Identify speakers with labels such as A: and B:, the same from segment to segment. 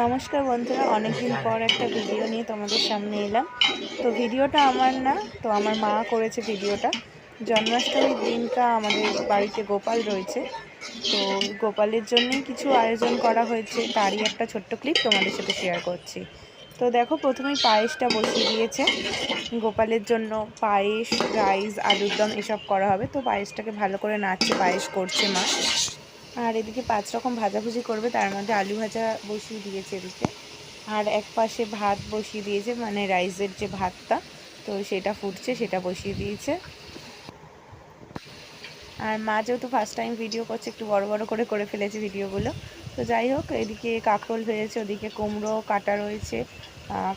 A: নমস্কার বন্ধুরা, অনেকদিন পর একটা ভিডিও নিয়ে তোমাদের সামনে এলাম। তো ভিডিওটা আমার না, তো আমার মা করেছে ভিডিওটা জন্মাষ্টমীর দিনটা আমাদের বাড়িতে গোপাল রয়েছে। তো গোপালের জন্যই কিছু আয়োজন করা হয়েছে, তারই একটা ছোট্ট ক্লিপ তোমাদের সাথে শেয়ার করছি। তো দেখো, প্রথমেই পায়েসটা বসিয়ে দিয়েছে। গোপালের জন্য পায়েস রাইস আলুর দম এসব করা হবে। তো পায়েসটাকে ভালো করে নাচছে পায়েস করছে মা। আর এদিকে পাঁচ রকম ভাজাভুজি করবে, তার মধ্যে আলু ভাজা বসিয়ে দিয়েছে এদিকে। আর এক পাশে ভাত বসিয়ে দিয়েছে মানে রাইসের যে ভাতটা, তো সেটা ফুটছে, সেটা বসিয়ে দিয়েছে। আর মা যেহেতু ফার্স্ট টাইম ভিডিও করছে, একটু বড় বড় করে করে ফেলেছে ভিডিওগুলো তো যাই হোক, এদিকে কাঁকরোল হয়েছে, ওদিকে কুমড়ো কাটা রয়েছে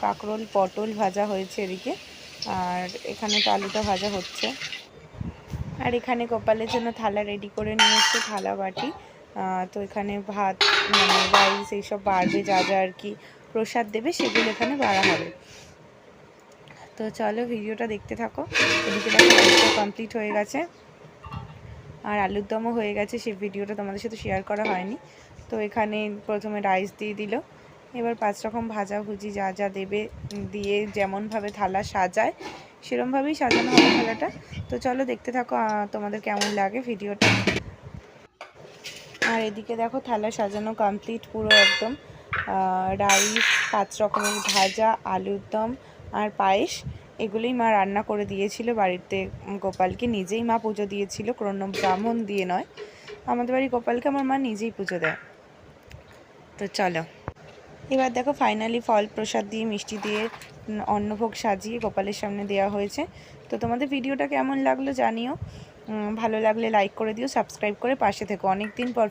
A: কাঁকরোল, পটল ভাজা হয়েছে এদিকে। আর এখানে তো আলুটা ভাজা হচ্ছে। আর এখানে গোপালের জন্য থালা রেডি করে নিয়েছে, থালা বাটি। তো এখানে ভাত মানে রাইস এইসব বাড়বে, যা যা আর কি প্রসাদ দেবে সেগুলো এখানে বাড়া হবে। তো চলো ভিডিওটা দেখতে থাকো। এদিকে দেখো কমপ্লিট হয়ে গেছে। আর আলুর দমও হয়ে গেছে, সেই ভিডিওটা তোমাদের সাথে শেয়ার করা হয়নি। তো এখানে প্রথমে রাইস দিয়ে দিল। এবার পাঁচ রকম ভাজা, ভুজি যা যা দেবে, দিয়ে যেমনভাবে থালা সাজায় সেরমভাবেই সাজানো হবে থালাটা তো চলো দেখতে থাকো তোমাদের কেমন লাগে ভিডিওটা। আর এদিকে দেখো থালা সাজানো কমপ্লিট পুরো একদম। রাইস, পাঁচ রকমের ভাজা, আলুর দম আর পায়েস এগুলোই মা রান্না করে দিয়েছিল বাড়িতে। গোপালকে নিজেই মা পুজো দিয়েছিল কোনো ব্রাহ্মণ দিয়ে নয়। আমাদের বাড়ি গোপালকে আমার মা নিজেই পুজো দেয়। তো চলো। এবার দেখো ফাইনালি ফল প্রসাদ দিয়ে, মিষ্টি দিয়ে অন্নভোগ সাজিয়ে গোপালের সামনে দেওয়া হয়েছে। তো তোমাদের ভিডিওটা কেমন লাগল জানিও। ভালো লাগলে লাইক করে দিও সাবস্ক্রাইব করে পাশে থেকো। অনেক দিন পর